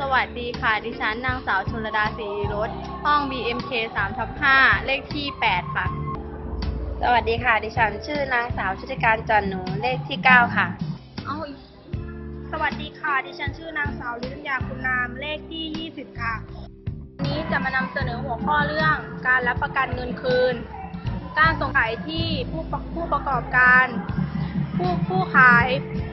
สวัสดีค่ะ ดิฉันนางสาวชนระดาศรีรสห้อง BMK 3ทับ5เลขที่ 8 ค่ะ สวัสดีค่ะ ดิฉันชื่อนางสาวชุติการจันหนูเลขที่ 9 ค่ะ เอาอีกสวัสดีค่ะ ดิฉันชื่อนางสาวลิตยาคุณนามเลขที่ 20 ค่ะ วันนี้จะมานำเสนอหัวข้อเรื่องการรับประกันเงินคืน การส่งขายที่ผู้ประผู้ประกอบการ ผู้ผู้ขาย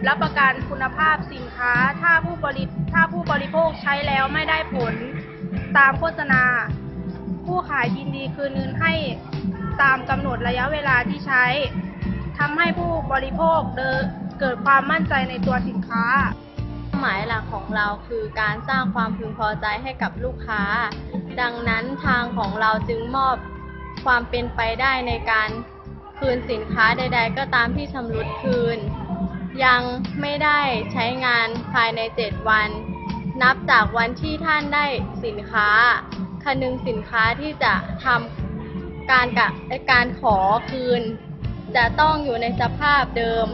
รับประกันคุณภาพสินค้า ถ้าผู้บริถ้าผู้บริโภคใช้แล้วไม่ได้ผลตามโฆษณา ผู้ขายยินดีคืนเงินให้ตามกำหนดระยะเวลาที่ใช้ทำให้ผู้บริโภคเดเกิดความมั่นใจในตัวสินค้าเป้าหมายหลักของเราคือการสร้างความพึงพอใจให้กับลูกค้า ดังนั้นทางของเราจึงมอบความเป็นไปได้ในการ คืนสินค้าใด ๆ ก็ตามที่ชำรุดคืน ยังไม่ได้ใช้งานภายใน 7 วัน นับจากวันที่ท่านได้สินค้าคนึงสินค้าที่จะทำการกะการขอคืน จะต้องอยู่ในสภาพเดิม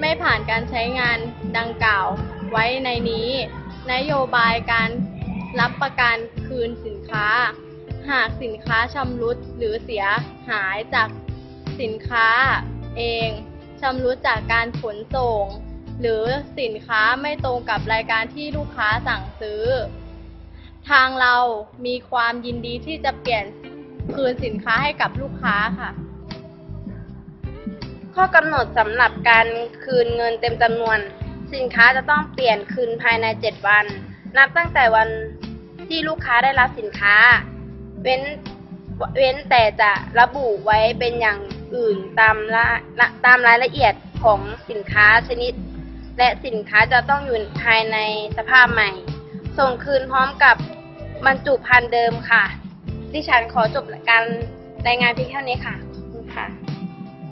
ไม่ผ่านการใช้งานดังกล่าวไว้ในนี้ นโยบายการรับประกันคืนสินค้า หากสินค้าชำรุดหรือเสียหายจาก สินค้าเองชำรุดจากการขนส่ง หรือสินค้าไม่ตรงกับรายการที่ลูกค้าสั่งซื้อ ทางเรามีความยินดีที่จะเปลี่ยนคืนสินค้าให้กับลูกค้าค่ะ ข้อกำหนดสำหรับการคืนเงินเต็มจำนวน สินค้าจะต้องเปลี่ยนคืนภายใน 7 วัน นับตั้งแต่วันที่ลูกค้าได้รับสินค้า เว้น เว้นแต่จะระบุไว้เป็นอย่างอื่นตามละตามรายละเอียดของสินค้าชนิด และสินค้าจะต้องอยู่ภายในสภาพใหม่ ส่งคืนพร้อมกับบรรจุภัณฑ์เดิมค่ะ ดิฉันขอจบการรายงานเพียงเท่านี้ค่ะคุณค่ะ